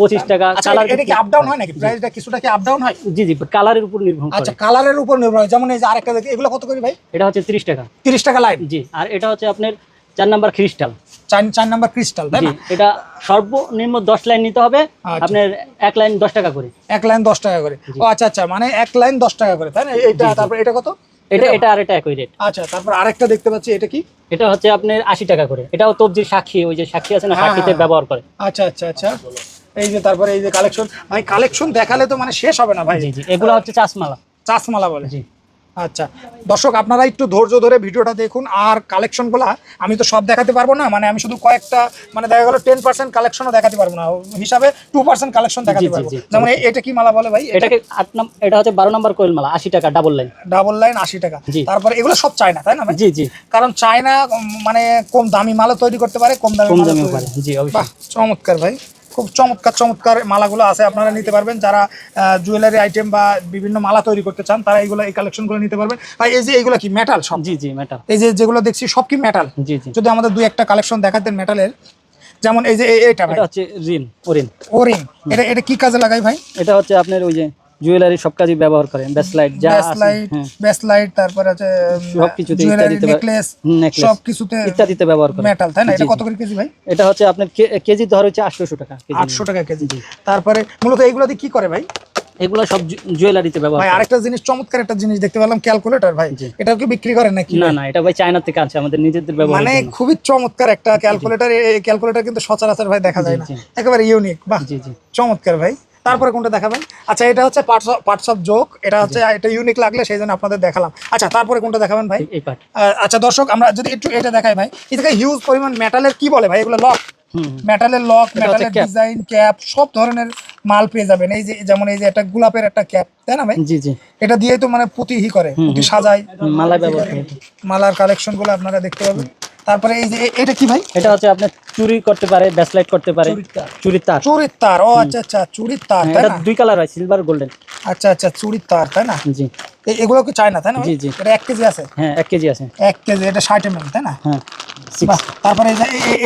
পঁচিশ টাকা আচ্ছা কালার এটা কি আপ ডাউন হয় নাকি? প্রাইসটা কিছুটা কি আপ ডাউন হয়? জি জি কালারের উপর নির্ভর আচ্ছা করে কালারের উপর নির্ভর যেমন এই যে আরেকটা দেখি এগুলো কত করে ভাই? এটা হচ্ছে তিরিশ টাকা। তিরিশ টাকা লাইন জি আর এটা হচ্ছে আপনার চার নাম্বার ক্রিস্টাল চার চার নাম্বার ক্রিস্টাল তাই না? এটা সর্বনিম্ন দশ লাইন নিতে হবে। আচ্ছা। আপনার এক লাইন দশ টাকা করে। এক লাইন দশ টাকা করে। ও আচ্ছা আচ্ছা মানে এক লাইন দশ টাকা করে তাই না? এইটা তারপর এটা কত? এটা এটা আর এটা একই রেট আচ্ছা তারপর আরেকটা দেখতে পাচ্ছি এটা কি? এটা হচ্ছে আপনার আশি টাকা করে। এটাও তবজির সাক্ষী ওই যে সাক্ষী আছে না হ্যাঁ, সাক্ষীতে হ্যাঁ। ব্যবহার করে। আচ্ছা আচ্ছা আচ্ছা। এই যে তারপরে এই যে কালেকশন ভাই কালেকশন দেখালে তো মানে শেষ হবে না ভাই। জি জি এগুলো হচ্ছে চাষমালা। চাষমালা বলে। জি। আচ্ছা। দর্শক আপনারা একটু ধৈর্য ধরে ভিডিওটা দেখুন। আর কালেকশনগুলো আমি তো সব দেখাতে পারব না মানে আমি শুধু কয়েকটা মানে দেখা গেলো টেন পার্সেন্ট কালেকশনও দেখাতে পারব না। হিসাবে টু পার্সেন্ট কালেকশন দেখাতে পারব। যেমন এটা কি মালা বলে ভাই? এটাকে আট নাম্বার এটা হচ্ছে বারো নম্বর কোয়েল মালা আশি টাকা ডাবল লাইন ডাবল লাইন আশি টাকা। তারপরে এগুলো সব চায়না তাই না জি জি। কারণ চায়না মানে কম দামি মালও তৈরি করতে পারে কম দামি মালও তৈরি- পারে। জি বাহ অবশ্যই। চমৎকার ভাই। খুব চমৎকার চমৎকার মালাগুলো আছে। আপনারা নিতে পারবেন। যারা জুয়েলারি আইটেম বা বিভিন্ন মালা তৈরি করতে চান তারা এইগুলো এই কালেকশনগুলো নিতে পারবেন। ভাই এই যে এইগুলো কি মেটাল সব? জি জি মেটাল এই যে যেগুলো দেখছি সব কি মেটাল জি জি। যদি আমাদের দুই একটা কালেকশন দেখাতেন মেটালের যেমন এই যে এটা হচ্ছে রিন ওরিন ওরিন এটা এটা কি কাজে লাগাই ভাই? এটা হচ্ছে আপনার ওই যে জুয়েলারি সব কাজে ব্যবহার করেন ব্যাসলাইট যা ব্যাসলাইট হ্যাঁ। ব্যাসলাইট তারপরে আছে সবকিছুতে ব্যব- নেকলেস হুম, সব কিছুতে ইত্যাদিতে ব্যবহার করেন। মেটাল তাই না? এটা কত করে কেজি ভাই? এটা হচ্ছে আপনার কেজি ধর হচ্ছে আটশোশো টাকা কেজি। আটশো টাকা কেজি। তারপরে মূলত এইগুলো দিয়ে কি করে ভাই? এগুলো সব জুয়েলারিতে ব্যবহার ভাই আরেকটা জিনিস চমৎকার একটা জিনিস দেখতে পেলাম ক্যালকুলেটর ভাই। এটা কি বিক্রি করেন নাকি? না না এটা ভাই চায়না থেকে আছে আমাদের নিজেদের ব্যবহার মানে খুবই চমৎকার একটা ক্যালকুলেটর এই ক্যালকুলেটর কিন্তু সচরাচর ভাই দেখা যায় না। একেবারে ইউনিক বাহ। জি জি। চমৎকার ভাই। তারপরে কোনটা দেখাবেন? আচ্ছা এটা হচ্ছে পার্টস পার্টস অফ জোক এটা হচ্ছে এটা ইউনিক লাগলে সেই জন্য আপনাদের দেখালাম। আচ্ছা তারপরে কোনটা দেখাবেন ভাই? আচ্ছা দর্শক আমরা যদি একটু এটা দেখাই ভাই। এটাকে হিউজ পরিমাণ মেটালের কি বলে ভাই? এগুলো লক মেটালের লক মেটালের ডিজাইন ক্যাপ সব ধরনের মাল পেয়ে যাবেন। এই যে যেমন এই যে একটা গোলাপের একটা ক্যাপ তাই না ভাই? জি জি। এটা দিয়েই তো মানে পুঁতি হি করে পুঁতি সাজায়। মালায় ব্যবহার করে মালার কালেকশনগুলো আপনারা দেখতে পাবেন। তারপরে এই যে এটা কি ভাই? এটা হচ্ছে আপনি চুরি করতে পারে ব্যাসলাইট করতে পারে। চুরির তার চুরির তার ও আচ্ছা আচ্ছা চুরির তার হ্যাঁ, এটা দুই কালার হয় সিলভার গোল্ডেন আচ্ছা আচ্ছা চুরির তার তাই না? জি। এগুলো কি চায় না তাই না জি, জি। এটা এক কেজি আছে? হ্যাঁ এক কেজি আছে। এক কেজি এটা ষাট এম তাই না? হ্যাঁ তারপরে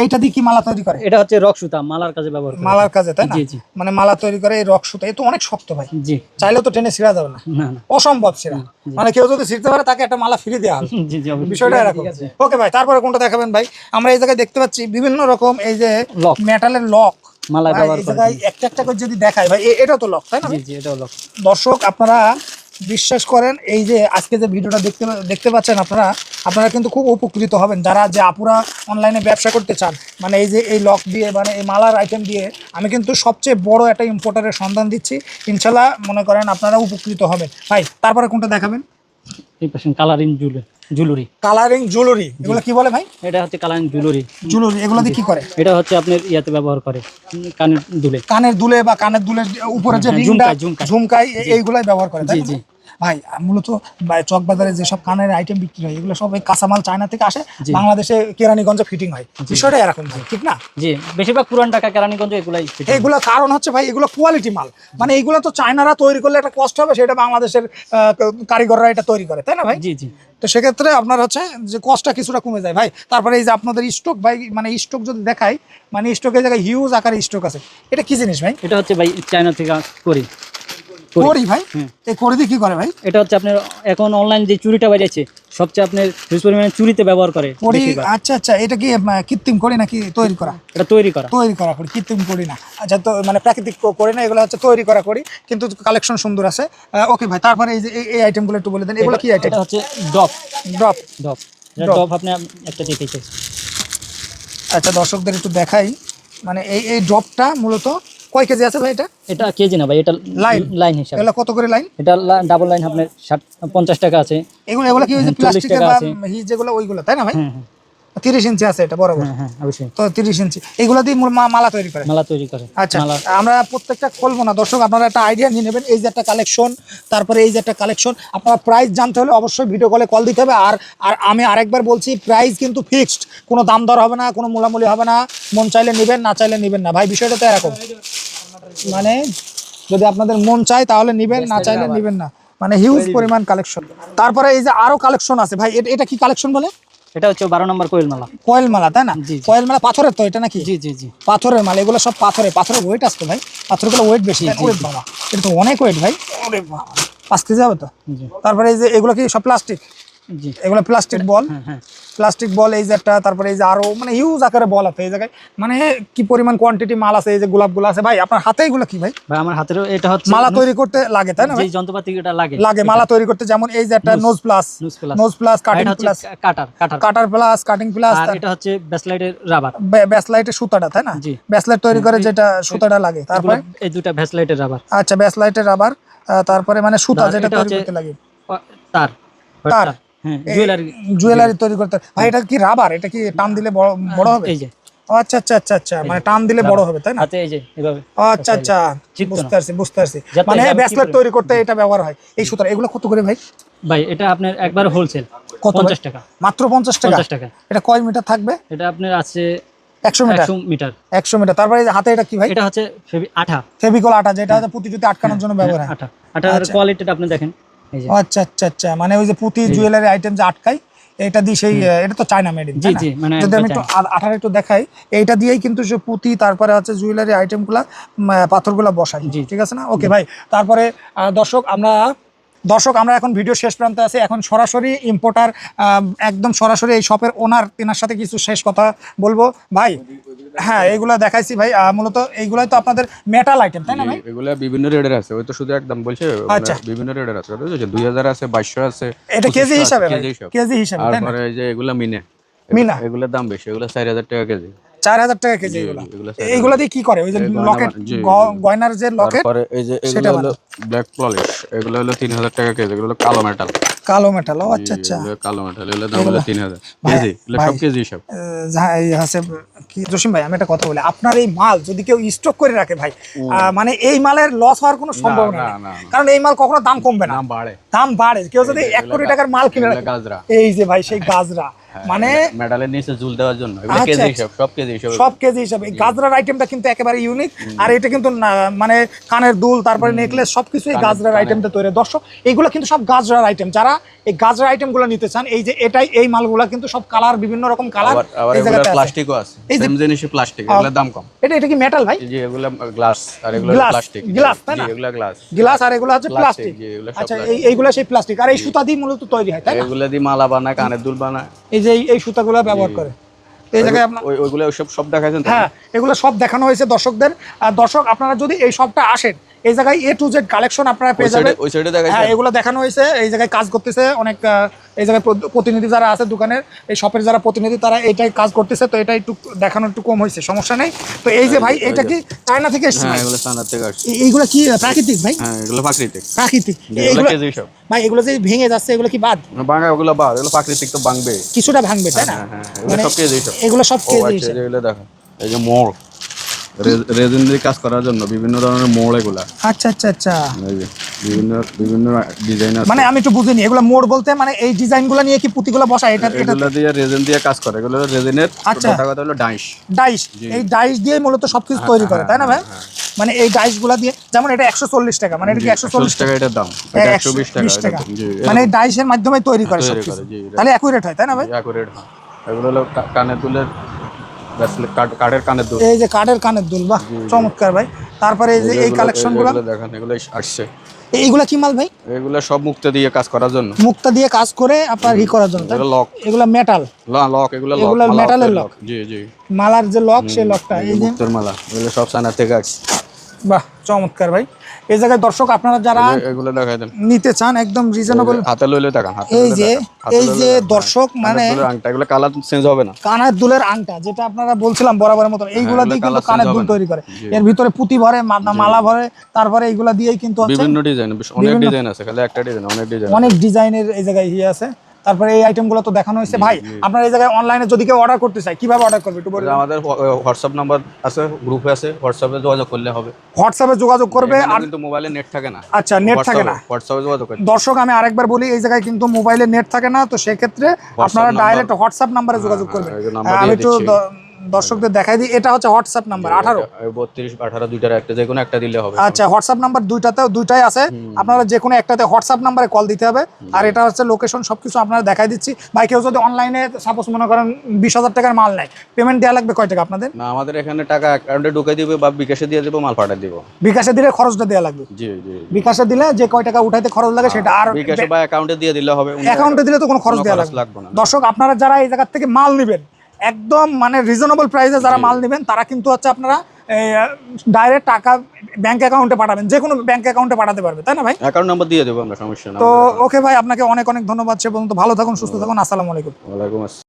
এইটা দিয়ে কি মালা তৈরি করে? এটা হচ্ছে রক সুতা মালার কাজে ব্যবহার করে। মালার কাজে তাই না। মানে মালা তৈরি করে এই রক সুতা তো অনেক শক্ত ভাই। জি। চাইলেও তো টেনে ছিঁড়া যাবে না। অসম্ভব ছিঁড়া। মানে কেউ যদি ছিঁড়তে পারে তাকে একটা মালা ফিরে দেওয়া হবে। জি জি বিষয়টা এরকম। ওকে ভাই তারপরে কোনটা দেখাবেন ভাই? আমরা এই জায়গায় দেখতে পাচ্ছি বিভিন্ন রকম এই যে। মেটালের লক। মালায় ব্যবহার করে। জায়গায় একটা একটা করে যদি দেখায় ভাই এটা তো লক তাই না জি জি এটা হলো দর্শক আপনারা বিশ্বাস করেন, এই যে আজকে যে ভিডিওটা দেখতে দেখতে পাচ্ছেন আপনারা আপনারা কিন্তু খুব উপকৃত হবেন। যারা যে আপুরা অনলাইনে ব্যবসা করতে চান মানে এই যে এই লক দিয়ে মানে এই মালার আইটেম দিয়ে, আমি কিন্তু সবচেয়ে বড় একটা ইম্পোর্টারের সন্ধান দিচ্ছি। ইনশাল্লাহ, মনে করেন আপনারা উপকৃত হবেন। ভাই, তারপরে কোনটা দেখাবেন? এই পাশে কালারিং জুলে জুলুরি। কালারিং এগুলো কি বলে ভাই? এটা হচ্ছে কালারিং জুলুরি। জুলুরি এগুলো দিয়ে কি করে? এটা হচ্ছে আপনার ইয়াতে ব্যবহার করে কানের দুলে। কানের দুলে বা কানের দুলের উপরে যে ঝুমকা ঝুমকা। ঝুমকাই এইগুলাই ব্যবহার করে জি, জি। ভাই মূলত বা- চক বাজারে যেসব কানের আইটেম বিক্রি হয় এগুলো সব কাঁচামাল চায়না থেকে আসে। বাংলাদেশে কেরানীগঞ্জে ফিটিং হয়। বিষয়টা এরকম ভাই ঠিক না? জি বেশিরভাগ পুরান ঢাকা কেরানীগঞ্জ এগুলাই। এইগুলো কারণ হচ্ছে ভাই এগুলো কোয়ালিটি মাল। মানে এইগুলো তো চায়নারা তৈরি করলে একটা কষ্ট হবে সেটা বাংলাদেশের কারিগররা এটা তৈরি করে তাই না ভাই? জি জি। তো সেক্ষেত্রে আপনার হচ্ছে যে কষ্টটা কিছুটা কমে যায় ভাই। তারপরে এই যে আপনাদের স্টক ভাই মানে স্টক যদি দেখাই মানে স্টকের জায়গায় হিউজ আকারে স্টক আছে। এটা কি জিনিস ভাই? এটা হচ্ছে ভাই চায়না থেকে করি। করি। ভাই। এই করি দিয়ে কি করে ভাই? এটা হচ্ছে আপনার এখন অনলাইন যে চুরিটা বেরিয়েছে সবচেয়ে আপনার হিউজ পরিমাণে চুরিতে ব্যবহার করে করি আচ্ছা আচ্ছা এটা কি কৃত্রিম করি নাকি তৈরি করা? এটা তৈরি করা। তৈরি করা করি কৃত্রিম করি না। আচ্ছা তো মানে প্রাকৃতিক করি না এগুলো হচ্ছে তৈরি করা করি কিন্তু কালেকশন সুন্দর আছে। ওকে ভাই তারপরে এই যে এই- আইটেমগুলো একটু বলে দেন এগুলো কি আইটেম এটা হচ্ছে ডপ ডপ Drop। ডপ আপনি একটা দেখে চাই আচ্ছা দর্শকদের একটু দেখাই। মানে এই এই ড্রপটা মূলত কয় কেজি আছে ভাই এটা? এটা কেজি না ভাই এটা লাইন লাইন হিসাবে। এগুলো কত করে লাইন এটা ডাবল লাইন আপনার ষাট পঞ্চাশ টাকা আছে। এগুলো এগুলো কি ওই যে হ্যাঁ, 40 প্লাস্টিকের বা হি যেগুলো ওইগুলো তাই না ভাই? হ্যাঁ হ্যাঁ। তিরিশ ইঞ্চি আছে এটা বরাবর। হ্যাঁ হ্যাঁ অবশ্যই। তো তিরিশ ইঞ্চি। এগুলো দিয়ে মূল মালা তৈরি করে? মালা তৈরি করে আচ্ছা আমরা প্রত্যেকটা খুলবো না। দর্শক আপনারা একটা আইডিয়া নিয়ে নেবেন। এই যে একটা কালেকশন তারপরে এই যে একটা কালেকশন আপনারা প্রাইস জানতে হলে অবশ্যই ভিডিও কলে কল দিতে হবে। আর আর আমি আরেকবার বলছি প্রাইস কিন্তু ফিক্সড কোনো দাম দর হবে না কোনো মূলামূলি হবে না। মন চাইলে নেবেন না চাইলে নেবেন না। ভাই বিষয়টা তো এরকম। মানে যদি আপনাদের মন চায় তাহলে নেবেন না চাইলে নেবেন না। মানে হিউজ পরিমাণ কালেকশন তারপরে এই যে আরও কালেকশন আছে ভাই এটা- কি কালেকশন বলে? এটা হচ্ছে বারো নম্বর কোয়েল মালা কয়েল মালা তাই না? জি। মালা পাথরের তো এটা নাকি? জি জি জি। পাথরের মালা এগুলো সব পাথরে পাথরের ওয়েট আসতো ভাই? পাথরগুলো ওয়েট বেশি। ওরে বাবা এটা তো অনেক ওয়েট ভাই। ওরে বাবা পাঁচ কেজি হবে তো? তারপরে এই যে এগুলো কি সব প্লাস্টিক এগুলো প্লাস্টিক বল প্লাস্টিক বল এই যে একটা তারপরে এই যে আরও মানে হিউজ আকারে বল আছে এই জায়গায়। মানে কি পরিমাণ কোয়ান্টিটি মাল আছে এই যে গোলাপগুলো আছে ভাই আপনার হাতে এগুলো কি ভাই? ভাই আমার হাতেরও এটা হচ্ছে মালা তৈরি করতে লাগে তাই না যে যন্ত্রপাতি এটা লাগে। লাগে মালা তৈরি করতে যেমন এই যে একটা nose pliers nose pliers cutting pliers cutter cutter cutter pliers cutting pliers আর এটা হচ্ছে ব্যাসলাইটের রাবার ব্যাসলাইটের সুতাটা তাই না? ব্যাসলাইট তৈরি করে যেটা সুতাটা লাগে। তারপরে? এই দুটা ভ্যাসলাইটের রাবার আচ্ছা ব্যাসলাইটের রাবার তারপরে মানে সুতা যেটা তৈরি করতে লাগে। তার তার। হ্যাঁ জুয়েলারি জুয়েলারি তৈরি করতে। ভাই এটা কি রাবার এটা কি টান দিলে বড় হবে? এই যে। আচ্ছা আচ্ছা আচ্ছা আচ্ছা। মানে টান দিলে বড় হবে তাই না? এই যে এভাবে। আচ্ছা আচ্ছা? বুঝতে পারছি বুঝতে পারছি। মানে ব্যাসলেট তৈরি করতে এটা ব্যবহার হয়। এই সুতার এগুলো কত করে ভাই? ভাই এটা আপনার একবার হোলসেল কত ভাই? পঞ্চাশ টাকা। মাত্র পঞ্চাশ টাকা? পঞ্চাশ টাকা। এটা কয় মিটার থাকবে? এটা আপনার আছে একশো মিটার। একশো মিটার। একশো মিটার। তারপরে হাতে এটা কি ভাই? এটা হচ্ছে ফেবি- আঠা। ফেভিকল আটা যেটা হচ্ছে পুঁতি জুতি আটকানোর জন্য ব্যবহার হয়। আঠা। আঠার আচ্ছা। কোয়ালিটিটা আপনি দেখেন। আচ্ছা আচ্ছা আচ্ছা। মানে ওই যে পুঁতি জুয়েলারি আইটেম যে আটকাই এটা দিয়ে সেই এটা তো চায়না মেড জি, জি, মানে যদি আমি একটু আঠার একটু দেখাই এইটা দিয়েই কিন্তু সে পুঁতি তারপরে হচ্ছে জুয়েলারি আইটেমগুলা পাথরগুলা বসাই জি। ঠিক আছে না? ওকে ভাই। তারপরে দর্শক আমরা দর্শক আমরা এখন ভিডিও শেষ প্রান্তে আছি। এখন সরাসরি ইম্পোর্টার একদম সরাসরি এই শপের ওনার তেনার সাথে কিছু শেষ কথা বলব। ভাই হ্যাঁ এইগুলা দেখাইছি ভাই। মূলত এইগুলাই তো আপনাদের মেটাল আইটেম তাই না ভাই? এগুলা বিভিন্ন রেটের আছে। ওই তো শুধু একদম বলছে আচ্ছা। বিভিন্ন রেটের আছে বুঝেছেন দুই হাজার আছে বাইশশো আছে এটা কেজি হিসাবে কেজি হিসাবে। তাই না? তারপরে এই যে এগুলা মিনে। মিনা? এগুলোর দাম বেশি এগুলো চার হাজার টাকা কেজি। চার হাজার টাকা কেজি এগুলো। এইগুলো দিয়ে কি করে? ওই যে লকেট গয়নার যে লকেট এই যে সেটা হলো ব্ল্যাক পলিশ এগুলো হলো তিন হাজার টাকা কেজি এগুলো হলো কালো মেটাল কালো মেটাল ও আচ্ছা আচ্ছা। কালো মেটাল এগুলো দাম হলো তিন হাজার। কেজি এগুলো সব কেজি হিসাব কি জসিম ভাই আমি একটা কথা বলি আপনার এই মাল যদি কেউ স্টক করে রাখে ভাই মানে এই মালের লস হওয়ার কোনো সম্ভাবনা না, নেই। কারণ এই মাল কখনো দাম কমবে না। দাম বাড়ে। দাম বাড়ে। কেউ যদি এক কোটি টাকার মাল কিনে রাখে। এই যে ভাই সেই গাজরা মানে মেটালের নিচে ঝুল দেওয়ার জন্য। আচ্ছা, কেজি আচ্ছা। হিসাব সব কেজি হিসাব। সব কেজি হিসাবে। এই গাজরার আইটেমটা কিন্তু একেবারে ইউনিক আর এটা কিন্তু মানে কানের দুল তারপরে নেকলেস সবকিছু এই গাজরার আইটেমটা তৈরি। দর্শক এইগুলো কিন্তু সব গাজরার আইটেম যারা এই গাজরার আইটেমগুলো নিতে চান এই যে এটাই এই মালগুলো কিন্তু সব কালার বিভিন্ন রকম কালার আবার এগুলো প্লাস্টিকও আছে। এই সেম জিনিসই প্লাস্টিক এগুলোর দাম কম। এটা এটা কি মেটাল ভাই? যে এগুলো গ্লাস আর এগুলো প্লাস্টিক glass, তাই না? এগুলো গ্লাস গ্লাস আর এগুলো হচ্ছে প্লাস্টিক জি, এগুলো আচ্ছা এইগুলো সেই প্লাস্টিক আর এই সুতা দিয়ে মূলত তৈরি হয় তাই না? এগুলো দিয়ে মালা বানায় কানের দুল বানায়। যে এই- সুতাগুলো ব্যবহার করে। এই জায়গায় আপনার ওইগুলো সব হ্যাঁ এগুলো সব দেখানো হয়েছে দর্শকদের। আর দর্শক আপনারা যদি এই সবটা আসেন এই জায়গায় এ টু জেড কালেকশন আপনারা পেয়ে যাবেন। ওই সাইডে দেখা হ্যাঁ এগুলো দেখানো হয়েছে। এই জায়গায় কাজ করতেছে অনেক এই জায়গায় প্রতিনিধি যারা আছে দোকানের এই শপের যারা প্রতিনিধি তারা এটাই কাজ করতেছে। তো এটা একটু দেখানো একটু কম হয়েছে সমস্যা নেই। তো এই যে ভাই এটা কি চায়না থেকে এসছে? হ্যাঁ? এগুলো সানার থেকে আসছে। এইগুলো কি প্রাকৃতিক ভাই? হ্যাঁ এগুলো প্রাকৃতিক। প্রাকৃতিক। এগুলো কেজি সব। ভাই এগুলো যে ভেঙে যাচ্ছে এগুলো কি বাদ বাঙা ওগুলো বাদ এগুলো প্রাকৃতিক তো বাংবে কিছুটা ভাঙবে তাই না? হ্যাঁ হ্যাঁ এগুলো মানে সব কেজি সব? এগুলো সব কেজি আচ্ছা এগুলো দেখো। এই যে মোড়। রেজিন দিয়ে কাজ করার জন্য বিভিন্ন ধরনের মোড় এগুলা। আচ্ছা আচ্ছা আচ্ছা। বিভিন্ন বিভিন্ন ডিজাইন আছে। মানে আমি একটু বুঝিনি এগুলো মোড় বলতে মানে এই ডিজাইনগুলো নিয়ে কি পুঁতিগুলো বসা? এটা এগুলো দিয়ে রেজিন দিয়ে কাজ করে। এগুলো রেজিনের আচ্ছা। কথা হলো ডাইস ডাইস এই ডাইস দিয়ে মূলত সবকিছু তৈরি করে তাই না ভাই? মানে এই ডাইসগুলা দিয়ে যেমন এটা একশো চল্লিশ টাকা মানে এটা কি একশো চল্লিশ টাকা এটার দাম। একশো বিশ টাকা মানে এই ডাইসের মাধ্যমে তৈরি করে সবকিছু। তাহলে অ্যাকুরেট হয় তাই না ভাই? অ্যাকুরেট এগুলো হলো কা- কানের দুলের bracelet, কাঠ- কাঠের কানের দুল। এই যে কাঠের কানের দুল বাহ চমৎকার ভাই। তারপরে এই যে এই এগুলো- কালেকশনগুলো এগুলো দেখেন এগুলো আসছে। এইগুলা কি মাল ভাই? এগুলো সব মুক্ত দিয়ে কাজ করার জন্য। মুক্তা দিয়ে কাজ করে আপনার ই করার জন্য লক এগুলা মেটাল লক এগুলো লক এগুলো অক্ষের lock। জি জি। মালার যে লক সেই লকটা এই যে। মুক্তের মালা এগুলো সব সানার থেকে আসছে। বাহ চমৎকার ভাই। এই জায়গায় দর্শক আপনারা যারা এগুলো দেখাই দেন। নিতে চান একদম রিজনেবল হাতে লইলে হাতে এই যে এই যে দর্শক মানে আংটা এগুলো কালার চেঞ্জ হবে না। কানের দুলের আংটা যেটা আপনারা বলছিলাম বরাবরের মতন এইগুলা দিয়ে কিন্তু কানের দুল তৈরি করে। এর ভিতরে পুঁতি ভরে মালা ভরে তারপরে এইগুলা দিয়েই কিন্তু বিভিন্ন ডিজাইন অনেক ডিজাইন আছে খালি একটা ডিজাইন অনেক ডিজাইন অনেক ডিজাইনের এই জায়গায় ইয়ে আছে। তারপরে এই আইটেমগুলো তো দেখানো হয়েছে। ভাই আপনার এই জায়গায় অনলাইনে যদি কেউ অর্ডার করতে চাই কীভাবে অর্ডার করবে একটু বলুন আমাদের হোয়াটসঅ্যাপ নাম্বার আছে গ্রুপে আছে হোয়াটসঅ্যাপে যোগাযোগ করলে হবে। হোয়াটসঅ্যাপে যোগাযোগ করবে আর কিন্তু মোবাইলে নেট থাকে না। আচ্ছা নেট থাকে না। হোয়াটসঅ্যাপে যোগাযোগ করতে। দর্শক আমি আরেকবার বলি এই জায়গায় কিন্তু মোবাইলে নেট থাকে না তো সেক্ষেত্রে আপনারা ডাইরেক্ট হোয়াটসঅ্যাপ নাম্বারে যোগাযোগ করবেন। এই যে number আমি একটু দর্শকদের দেখাই দিই। এটা হচ্ছে হোয়াটসঅ্যাপ নাম্বার আঠারো। বত্রিশ আঠারো দুইটার একটা যে কোনো একটা দিলে হবে। আচ্ছা হোয়াটসঅ্যাপ নাম্বার দুইটাতে দুইটাই আছে। আপনারা যে কোনো একটাতে হোয়াটসঅ্যাপ নাম্বারে কল দিতে হবে। আর এটা হচ্ছে লোকেশন সবকিছু আপনারা দেখাই দিচ্ছি। ভাই কেউ যদি অনলাইনে সাপোজ মনে করেন বিশ হাজার টাকার মাল নেয় পেমেন্ট দেওয়া লাগবে কয় টাকা আপনাদের? না আমাদের এখানে টাকা অ্যাকাউন্টে ঢুকে দিবে বা বিকাশে দিয়ে দেবো মাল পাঠিয়ে দিব। বিকাশে দিলে খরচটা দেওয়া লাগবে। জি জি বিকাশে দিলে যে কয় টাকা উঠাইতে খরচ লাগে সেটা আর বিকাশে বা অ্যাকাউন্টে দিয়ে দিলে হবে উনি- অ্যাকাউন্টে দিলে তো কোনো খরচ দেওয়া লাগবে না। দর্শক আপনারা যারা এই জায়গার থেকে মাল নেবেন একদম মানে রিজনেবল প্রাইসে যারা মাল নেবেন তারা কিন্তু হচ্ছে আপনারা ডাইরেক্ট টাকা ব্যাংক অ্যাকাউন্টে পাঠাবেন যে কোনো ব্যাংক অ্যাকাউন্টে পাঠাতে পারবে তাই না ভাই? অ্যাকাউন্ট নাম্বার দিয়ে দেবো আমরা সমস্যা না তো ওকে ভাই আপনাকে অনেক অনেক ধন্যবাদ সে পর্যন্ত ভালো থাকুন সুস্থ থাকুন আসসালামু আলাইকুম। ওয়ালাইকুম আসসালাম।